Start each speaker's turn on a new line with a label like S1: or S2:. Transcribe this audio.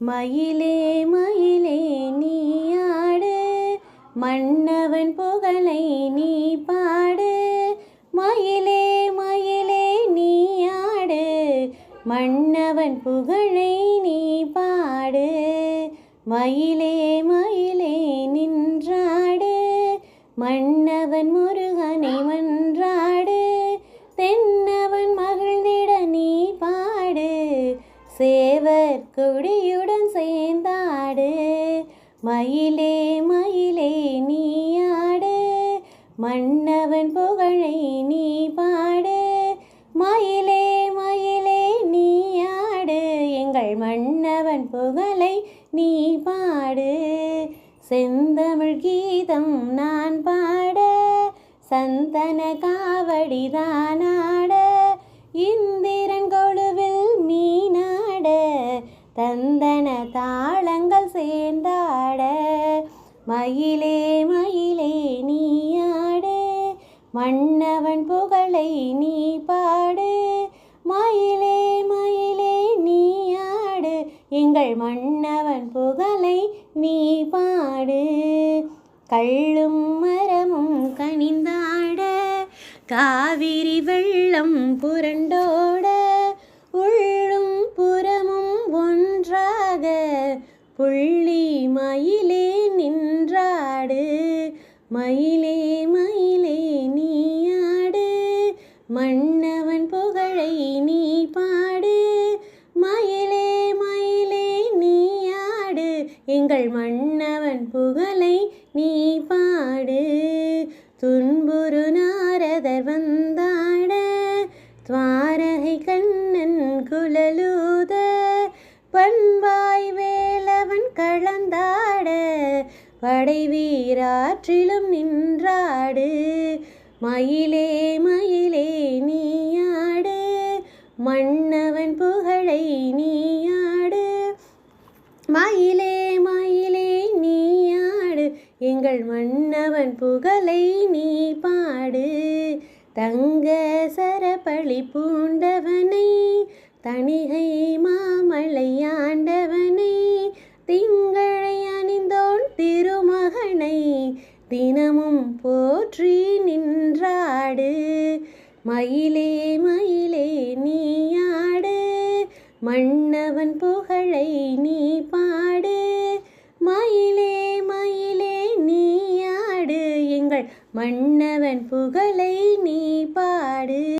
S1: மயிலே மயிலே நீ ஆடு. மன்னவன் புகழை நீ பாடு. மயிலே மயிலே நீ ஆடு. மன்னவன் புகழை நீ பாடு. மயிலே மயிலே நின்றாடு. மன்னவன் முருகனை மன்றாடு. தென்ன சேவர் கொடியுடன் சேர்ந்தாடு. மயிலே மயிலே நீயாடு மன்னவன் புகழை நீ பாடு. மயிலே மயிலே நீயாடு எங்கள் மன்னவன் புகழை நீ பாடு. செந்தமிழ் கீதம் நான் பாட. சந்தன காவடிதானாட இந்த தந்தன தாளங்கள் சேர்ந்தாட. மயிலே மயிலே நீ ஆடு மன்னவன் புகழை நீ பாடு. மயிலே மயிலே நீ ஆடு எங்கள் மன்னவன் புகழை நீ பாடு. கள்ளும் மரமும் கனிந்தாட. காவிரி வெள்ளம் புரண்டோ புள்ளி மயிலே நின்றாடு. மயிலே மயிலே நீயாடு. மன்னவன் புகழை நீ பாடு. மயிலே மயிலே நீயாடு. எங்கள் மன்னவன் புகழை நீ பாடு. படை வீராற்றிலும் நின்றாடு. மயிலே மயிலே நீயாடு. மன்னவன் புகழை நீயாடு. மயிலே மயிலே நீயாடு. எங்கள் மன்னவன் புகழை நீ பாடு. தங்க சரபளி பூண்டவனை தணிகை மாமலையாண்டவனை திங்கள் தினமும் போற்றி நின்றாடு. மயிலே மயிலே நீயாடு. மன்னவன் புகழை நீ பாடு. மயிலே மயிலே நீயாடு. எங்கள் மன்னவன் புகழை நீ பாடு.